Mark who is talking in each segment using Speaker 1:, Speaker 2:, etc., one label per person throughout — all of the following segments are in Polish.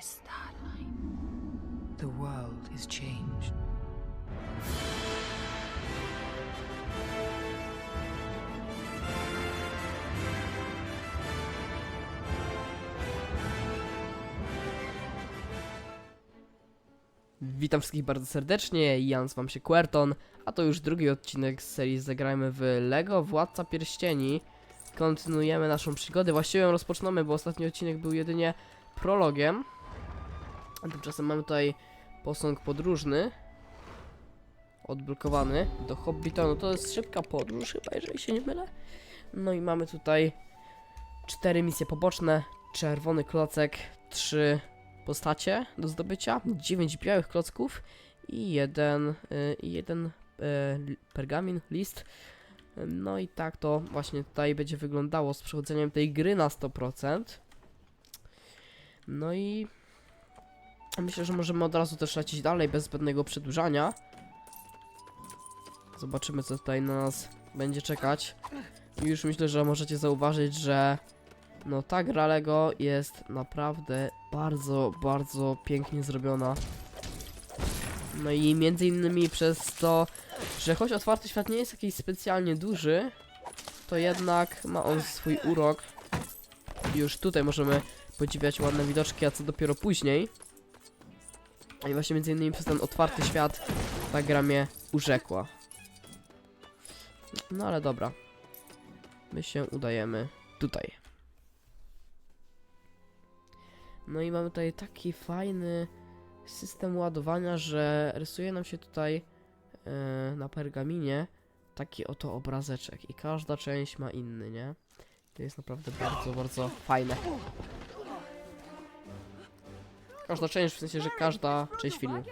Speaker 1: Start line.
Speaker 2: The world is changed.
Speaker 3: Witam wszystkich bardzo serdecznie, ja nazywam się Querton, a to już drugi odcinek z serii Zagrajmy w LEGO Władca Pierścieni. Kontynuujemy naszą przygodę, właściwie ją rozpoczynamy, bo ostatni odcinek był jedynie prologiem. A tymczasem mamy tutaj posąg podróżny. Odblokowany do Hobbitonu, to jest szybka podróż chyba, jeżeli się nie mylę. No i mamy tutaj cztery misje poboczne, czerwony klocek, trzy postacie do zdobycia, 9 białych klocków i jeden, y, i jeden y, pergamin, list. No i tak to właśnie tutaj będzie wyglądało z przechodzeniem tej gry na 100%. No i myślę, że możemy od razu też lecieć dalej bez zbędnego przedłużania. Zobaczymy co tutaj na nas będzie czekać. I już myślę, że możecie zauważyć, że no ta gra Lego jest naprawdę bardzo, bardzo pięknie zrobiona. No i między innymi przez to, że choć otwarty świat nie jest jakiś specjalnie duży, to jednak ma on swój urok. Już tutaj możemy podziwiać ładne widoczki, a co dopiero później. I właśnie między innymi przez ten otwarty świat ta gra mnie urzekła. No ale dobra. My się udajemy tutaj. No i mamy tutaj taki fajny system ładowania, że rysuje nam się tutaj e, na pergaminie taki oto obrazeczek i każda część ma inny, nie? To jest naprawdę bardzo, bardzo fajne. Każda część, w sensie, że każda część filmu.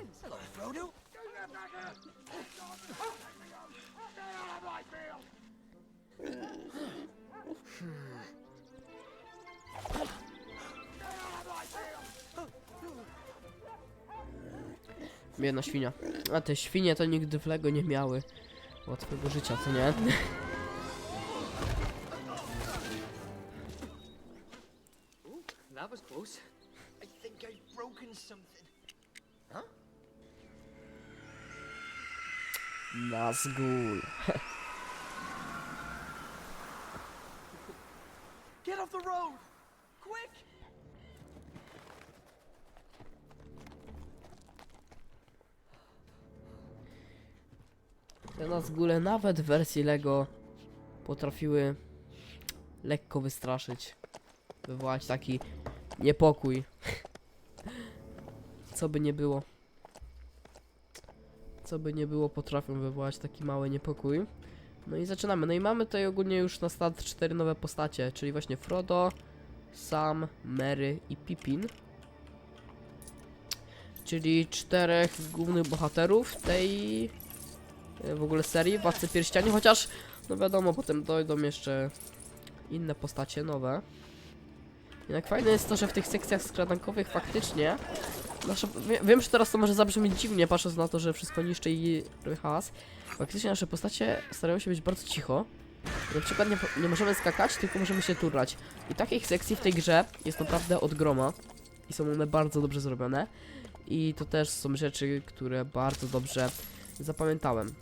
Speaker 3: Biedna świnia. A te świnie to nigdy w Lego nie miały łatwego życia, co nie?
Speaker 4: That.
Speaker 3: Nazgul. Te Nazgule nawet w wersji Lego potrafiły lekko wystraszyć. Wywołać taki niepokój. Co by nie było. Co by nie było, potrafią wywołać taki mały niepokój. No i zaczynamy. No i mamy tutaj ogólnie już na start cztery nowe postacie, czyli właśnie Frodo, Sam, Mary i Pippin. Czyli czterech głównych bohaterów tej w ogóle serii Władcy Pierścieni, chociaż no wiadomo, potem dojdą jeszcze inne postacie nowe. Jednak fajne jest to, że w tych sekcjach skradankowych faktycznie nasze, wie, wiem, że teraz to może zabrzmieć dziwnie, patrząc na to, że wszystko niszczy i hałas. Faktycznie nasze postacie starają się być bardzo cicho. Na przykład nie, nie możemy skakać, tylko możemy się turlać. I takich sekcji w tej grze jest naprawdę od groma. I są one bardzo dobrze zrobione. I to też są rzeczy, które bardzo dobrze zapamiętałem.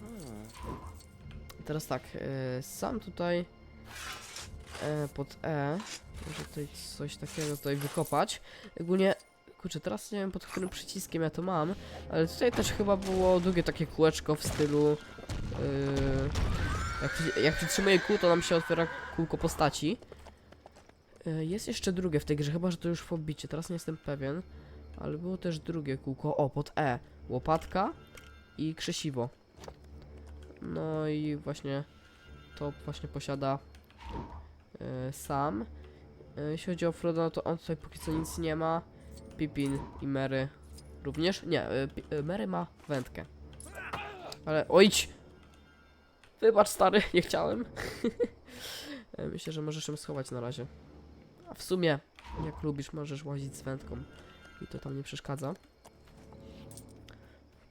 Speaker 3: Teraz tak, e, sam tutaj e, pod E, może tutaj coś takiego tutaj wykopać. Ogólnie, kurczę, teraz nie wiem pod którym przyciskiem ja to mam, ale tutaj też chyba było długie takie kółeczko w stylu e, jak, jak przytrzymuję kół, to nam się otwiera kółko postaci. E, jest jeszcze drugie w tej grze, chyba że to już w teraz nie jestem pewien. Ale było też drugie kółko, o, pod E. Łopatka i krzesiwo. No i właśnie to właśnie posiada e, sam. E, jeśli chodzi o Frodo, no to on tutaj póki co nic nie ma. Pippin i Mary również. Nie, e, Mary ma wędkę. Ale ojdź! Wybacz stary, nie chciałem. Myślę, że możesz ją schować na razie. A w sumie, jak lubisz, możesz łazić z wędką. I to tam nie przeszkadza.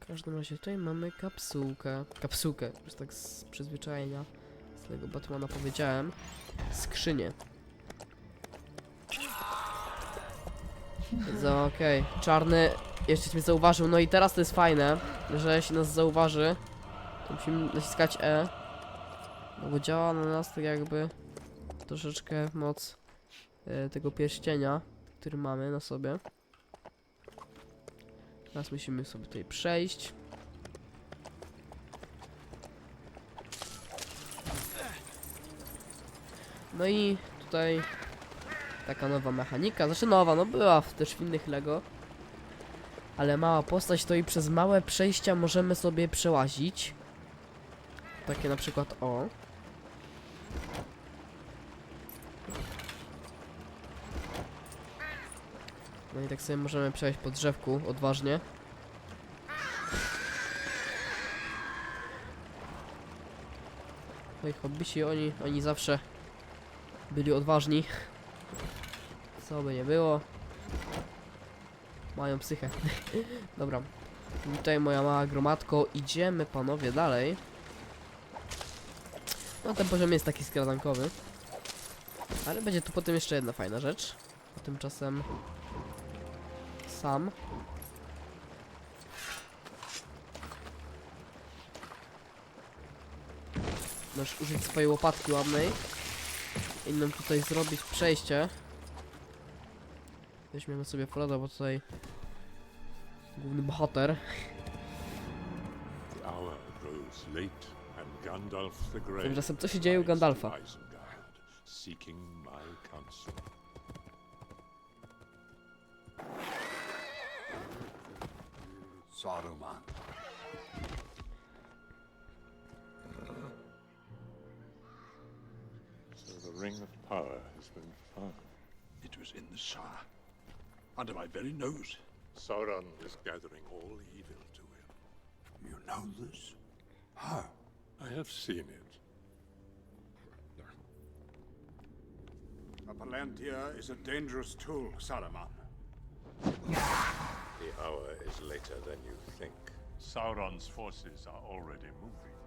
Speaker 3: W każdym razie tutaj mamy kapsułkę. Kapsułkę, już tak z przyzwyczajenia z tego Batmana powiedziałem. Skrzynię. Za okej. Czarny jeszcze mnie zauważył. No i teraz to jest fajne, że jeśli nas zauważy, to musimy naciskać E. No bo działa na nas tak jakby troszeczkę moc e, tego pierścienia, który mamy na sobie. Teraz musimy sobie tutaj przejść. No i tutaj taka nowa mechanika, znaczy nowa, no była też w innych Lego. Ale mała postać, to i przez małe przejścia możemy sobie przełazić. Takie na przykład o. No i tak sobie możemy przejść po drzewku odważnie. Moi hobbici, oni, oni zawsze byli odważni. Co by nie było. Mają psychę. Dobra. Tutaj moja mała gromadko. Idziemy panowie dalej. No ten poziom jest taki skradankowy. Ale będzie tu potem jeszcze jedna fajna rzecz. A tymczasem sam. Możesz użyć swojej łopatki ładnej. I nam tutaj zrobić przejście. Weźmiemy sobie Frodo, bo tutaj główny bohater. Tymczasem co się dzieje u Gandalfa?
Speaker 5: Saruman.
Speaker 6: So the Ring of Power has been found.
Speaker 5: It was in the Shire. Under my very nose.
Speaker 6: Sauron is gathering all evil to him.
Speaker 5: You know this? How?
Speaker 6: I have seen it.
Speaker 5: A Palantir is a dangerous tool, Saruman.
Speaker 6: The hour is later than you think. Sauron's forces are already moving.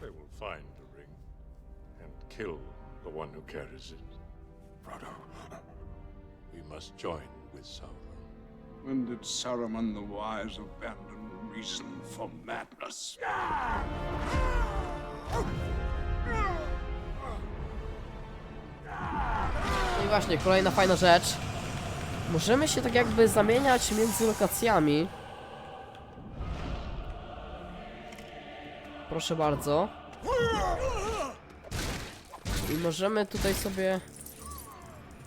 Speaker 6: They will find the ring and kill the one who carries it.
Speaker 5: Frodo,
Speaker 6: We must join with Sauron.
Speaker 5: when did Saruman the Wise abandon reason for madness?
Speaker 3: No i właśnie, kolejna fajna rzecz. Możemy się tak jakby zamieniać między lokacjami. Proszę bardzo. I możemy tutaj sobie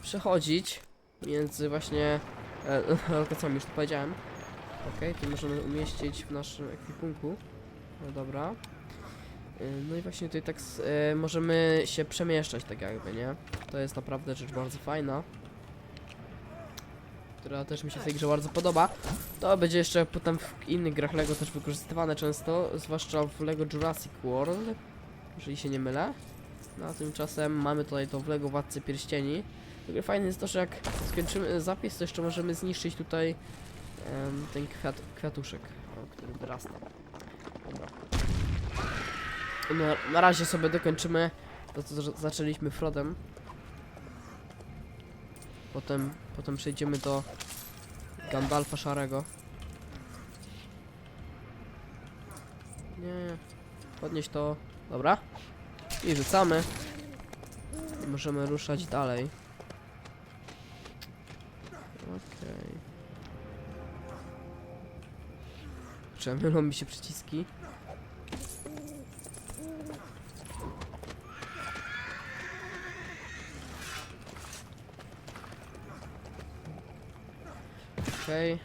Speaker 3: przechodzić między właśnie e, lokacjami, już to powiedziałem. Okej, tu możemy umieścić w naszym ekwipunku. No dobra. Y, No i właśnie tutaj tak s- e, możemy się przemieszczać tak jakby, nie? To jest naprawdę rzecz bardzo fajna. Która też mi się w tej grze bardzo podoba. To będzie jeszcze potem w innych grach LEGO też wykorzystywane często, zwłaszcza w LEGO Jurassic World, jeżeli się nie mylę. No a tymczasem mamy tutaj to w LEGO Władcy Pierścieni. W ogóle fajne jest to, że jak skończymy zapis, to jeszcze możemy zniszczyć tutaj em, ten kwiat, kwiatuszek, który wyrasta. Dobra. No, na razie sobie dokończymy to, co za- zaczęliśmy Frodem. Potem, potem przejdziemy do Gandalfa Szarego. Nie, nie. Podnieść to. Dobra. I rzucamy. I możemy ruszać dalej. Okej. Okay. mylą mi się przyciski. Okej.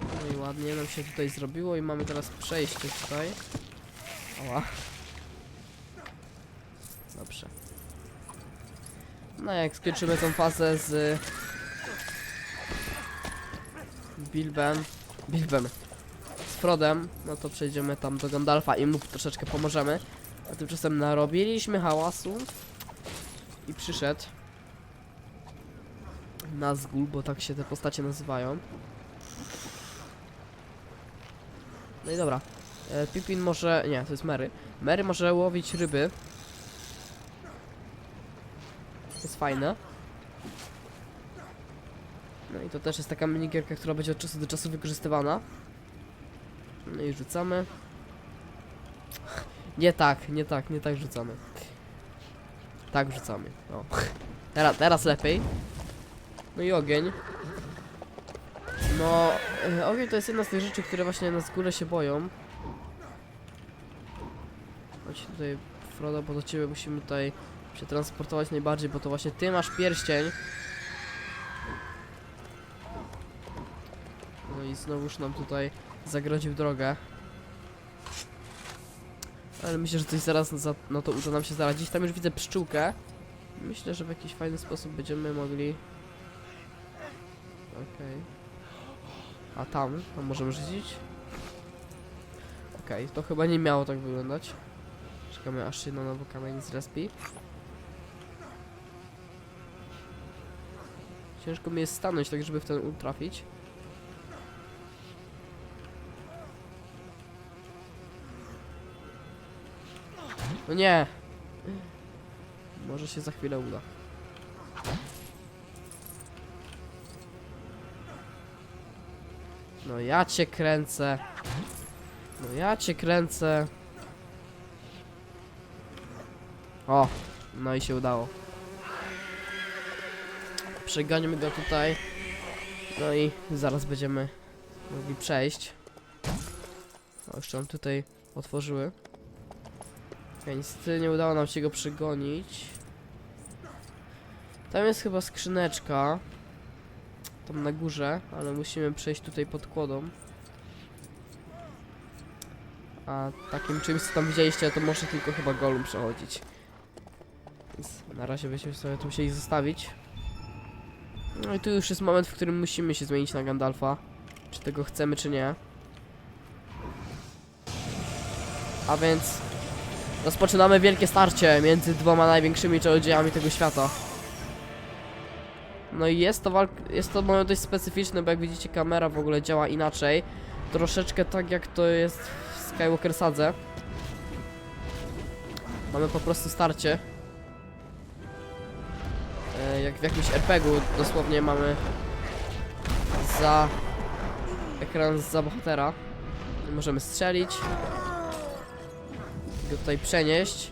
Speaker 3: No i ładnie nam się tutaj zrobiło i mamy teraz przejście tutaj. Oła. Dobrze. No jak skończymy tą fazę z Bilbem, Bilbem, z Frodem, no to przejdziemy tam do Gandalfa i mu troszeczkę pomożemy. A tymczasem narobiliśmy hałasu i przyszedł Nazgul, bo tak się te postacie nazywają. No i dobra. E, Pippin może... Nie, to jest Mary. Mary może łowić ryby. To jest fajne. No i to też jest taka minigierka, która będzie od czasu do czasu wykorzystywana. No i rzucamy. Nie tak, nie tak, nie tak rzucamy. Tak rzucamy. O. Teraz, teraz lepiej. No i ogień. No, e, ogień to jest jedna z tych rzeczy, które właśnie nas góle się boją. Chodź tutaj, Frodo, bo do ciebie musimy tutaj przetransportować najbardziej, bo to właśnie ty masz pierścień. No i znowuż nam tutaj zagrodził drogę. Ale myślę, że coś zaraz za, no to uda nam się zaradzić. Tam już widzę pszczółkę. Myślę, że w jakiś fajny sposób będziemy mogli... Okej. A tam? Tam możemy rzucić? Okej, to chyba nie miało tak wyglądać. Czekamy aż się na nowo kamień zrespi. Ciężko mi jest stanąć tak, żeby w ten ul trafić. No nie! Może się za chwilę uda. No ja cię kręcę. No ja cię kręcę. O, no i się udało. Przegonimy go tutaj. No i zaraz będziemy mogli przejść. O, jeszcze on tutaj otworzyły. Okay, niestety nie udało nam się go przegonić. Tam jest chyba skrzyneczka. Tam na górze, ale musimy przejść tutaj pod kłodą. A takim czymś, co tam widzieliście, to może tylko chyba Golum przechodzić. Więc na razie będziemy sobie tu musieli zostawić. No i tu już jest moment, w którym musimy się zmienić na Gandalfa. Czy tego chcemy, czy nie. A więc rozpoczynamy wielkie starcie między dwoma największymi czarodziejami tego świata. No i jest to walk jest to moment dość specyficzny, bo jak widzicie kamera w ogóle działa inaczej. Troszeczkę tak jak to jest w Skywalker Sadze. Mamy po prostu starcie. E, jak w jakimś RPG-u dosłownie mamy za ekran za bohatera. Możemy strzelić. Go tutaj przenieść.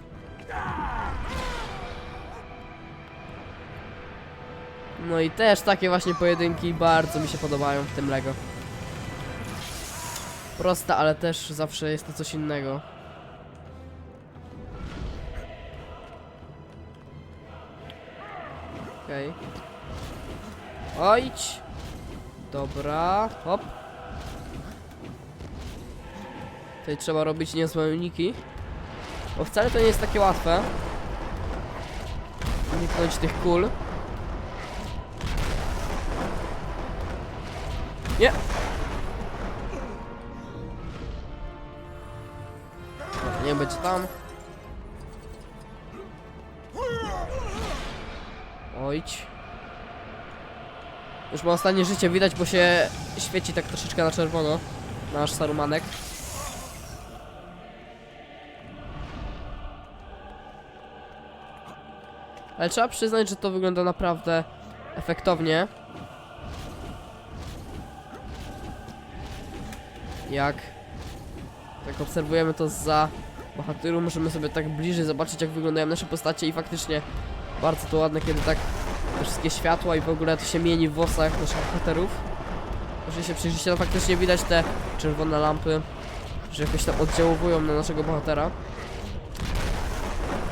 Speaker 3: No i też takie właśnie pojedynki bardzo mi się podobają w tym Lego. Proste, ale też zawsze jest to coś innego. Okej. Okay. Ojdź! Dobra, hop. Tutaj trzeba robić niezłe uniki. Bo wcale to nie jest takie łatwe. Uniknąć tych kul. Nie! Nie będzie tam. Ojdź. Już ma ostatnie życie widać, bo się świeci tak troszeczkę na czerwono. Nasz Sarumanek. Ale trzeba przyznać, że to wygląda naprawdę efektownie. Jak tak obserwujemy to za bohateru, możemy sobie tak bliżej zobaczyć jak wyglądają nasze postacie i faktycznie bardzo to ładne, kiedy tak te wszystkie światła i w ogóle to się mieni w włosach naszych bohaterów. Jeżeli się przyjrzycie, to faktycznie widać te czerwone lampy, że jakoś tam oddziałowują na naszego bohatera.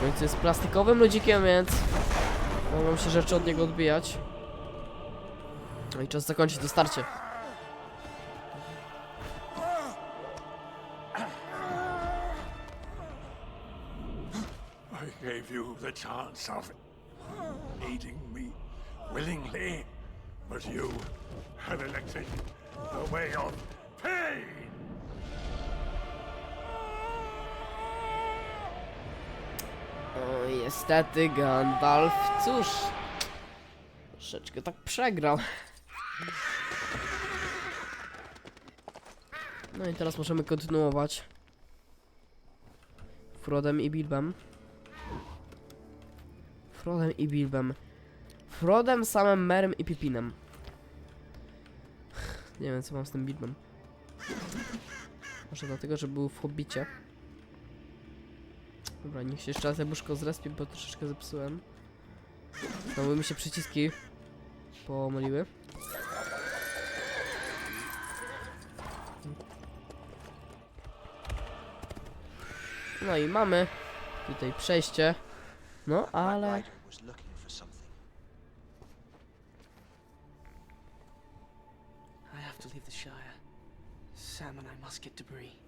Speaker 3: Więc jest plastikowym ludzikiem, więc mogą się rzeczy od niego odbijać. No i czas zakończyć to starcie.
Speaker 6: Gave you the chance of aiding me willingly, but you have elected the way of pain.
Speaker 3: O, niestety Gandalf, cóż, troszeczkę tak przegrał. No i teraz możemy kontynuować. Frodem i Bilbem. Frodem i Bilbem. Frodem, samym Merem i Pipinem. Nie wiem co mam z tym Bilbem. Może dlatego, że był w Hobbicie. Dobra, niech się jeszcze raz jabłuszko zrespie, bo troszeczkę zepsułem. Znowu mi się przyciski pomyliły. No i mamy tutaj przejście. No, ale...
Speaker 1: I have to leave the Shire. Sam and I must get to Bree.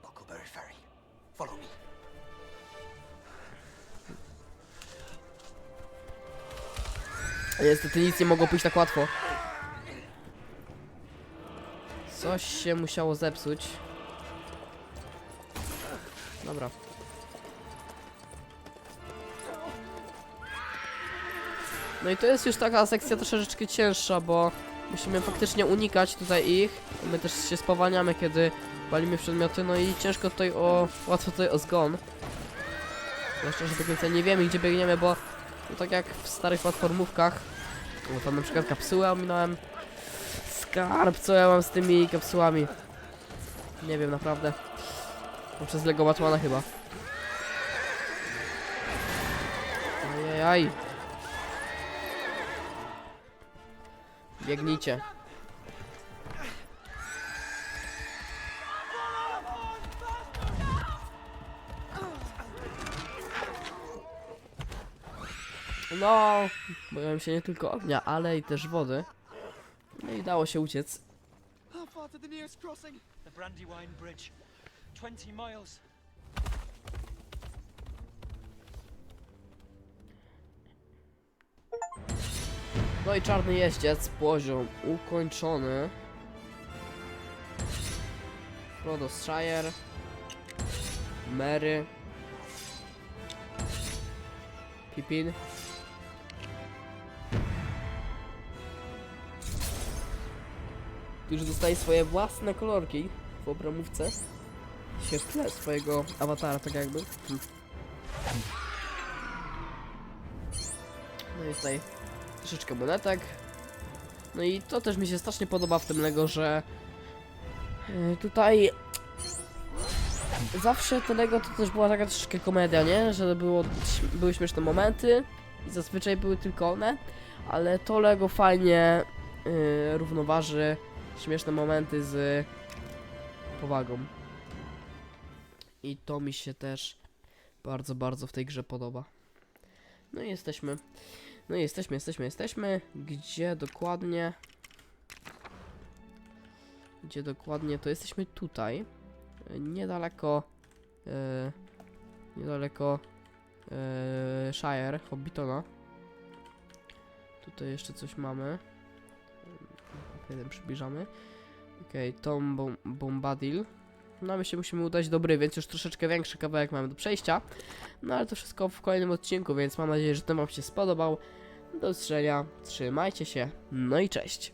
Speaker 7: Buckleberry Ferry. Follow me.
Speaker 3: Niestety nic nie mogło pójść tak łatwo. Coś się musiało zepsuć. Dobra. No i to jest już taka sekcja troszeczkę cięższa, bo musimy faktycznie unikać tutaj ich. My też się spowalniamy, kiedy walimy przedmioty, no i ciężko tutaj o... łatwo tutaj o zgon. Zwłaszcza, że do końca nie wiemy, gdzie biegniemy, bo no tak jak w starych platformówkach, bo tam na przykład kapsułę ominąłem. Skarb, co ja mam z tymi kapsułami? Nie wiem, naprawdę. To przez Lego Batmana chyba. Ajajaj. Biegnijcie. No, boją się nie tylko ognia, ale i też wody. No i dało się uciec.
Speaker 7: How far to the nearest crossing?
Speaker 4: The Brandywine Bridge. 20 miles.
Speaker 3: No i czarny jeździec, poziom ukończony. Frodo Shire. Mary. Pippin. Już dostaje swoje własne kolorki w obramówce. Świetle swojego awatara, tak jakby. Hmm. No i tutaj troszeczkę monetek. No i to też mi się strasznie podoba w tym Lego, że yy, tutaj zawsze to Lego to też była taka troszeczkę komedia, nie? Że było, były śmieszne momenty i zazwyczaj były tylko one, ale to Lego fajnie yy, równoważy śmieszne momenty z powagą. I to mi się też bardzo, bardzo w tej grze podoba. No i jesteśmy. No i jesteśmy, jesteśmy, jesteśmy. Gdzie dokładnie? Gdzie dokładnie? To jesteśmy tutaj. E, Niedaleko. E, niedaleko. E, Shire, Hobbitona. Tutaj jeszcze coś mamy. Jeden przybliżamy. Okej, Tom Bom Bombadil. No my się musimy udać dobry, więc już troszeczkę większy kawałek mamy do przejścia. No ale to wszystko w kolejnym odcinku, więc mam nadzieję, że ten wam się spodobał. Do usłyszenia, trzymajcie się, no i cześć.